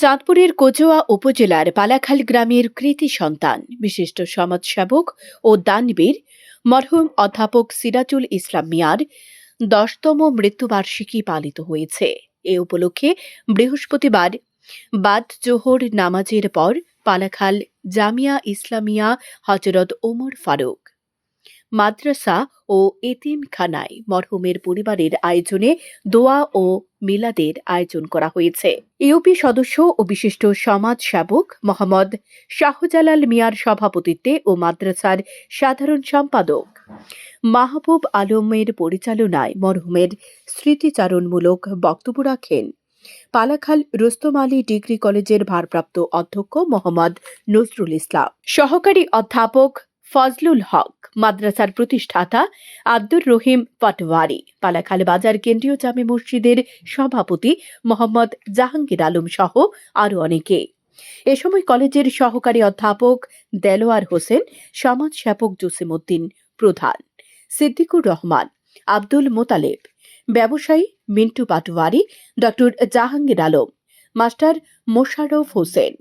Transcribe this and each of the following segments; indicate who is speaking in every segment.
Speaker 1: চাঁদপুরের কোচোয়া উপজেলার পালাখাল গ্রামের কৃতি সন্তান, বিশিষ্ট সমাজসেবক ও দানবীর, মরহুম অধ্যাপক সিরাজুল ইসলাম মিয়ার দশতম মৃত্যুবার্ষিকী পালিত হয়েছে। এ উপলক্ষে বৃহস্পতিবার বাদ জোহর নামাজের পর পালাখাল জামিয়া ইসলামিয়া হজরত ওমর ফারুক মাদ্রাসা ও এতিমখানায় মরহুমের পরিবারের আয়োজনে দোয়া ও মিলাদের আয়োজন করা হয়েছে। ইউপি সদস্য ও বিশিষ্ট সমাজ সেবক মোহাম্মদ শাহজালাল মিয়ার সভাপতিত্বে ও মাদ্রাসার সাধারণ সম্পাদক মাহবুব আলমের পরিচালনায় মরহুমের স্মৃতিচারণমূলক বক্তব্য রাখেন। পালাখাল রোস্তম আলী ডিগ্রি কলেজের ভারপ্রাপ্ত অধ্যক্ষ মোহাম্মদ নজরুল ইসলাম। সহকারী অধ্যাপক ফজলুল হক মাদ্রাসার প্রতিষ্ঠাতা আব্দুর রহিম পাটওয়ারি পালাখাল বাজার কেন্দ্রীয় জামে মসজিদের সভাপতি মোহাম্মদ জাহাঙ্গীর আলম সহ আরও অনেকে। এ সময় কলেজের সহকারী অধ্যাপক দেলোয়ার হোসেন সমাজ সেবক জসিমউদ্দিন প্রধান, সিদ্দিকুর রহমান, আব্দুল মোতালেব, ব্যবসায়ী মিন্টু পাটওয়ারি ডক্টর জাহাঙ্গীর আলম, মাস্টার মোশাররফ হোসেন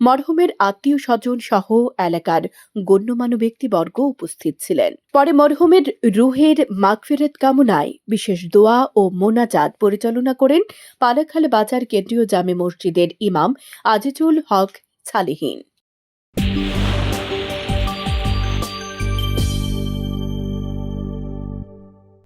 Speaker 1: মরহুমের আত্মীয় স্বজন সহ এলাকার গণ্যমান্য ব্যক্তিবর্গ উপস্থিত ছিলেন। পরে মরহুমের রুহের মাগফেরত কামনায় বিশেষ দোয়া ও মোনাজাত পরিচালনা করেন পালাখাল বাজার কেন্দ্রীয় জামে মসজিদের ইমাম আজিজুল হক সালিহীন।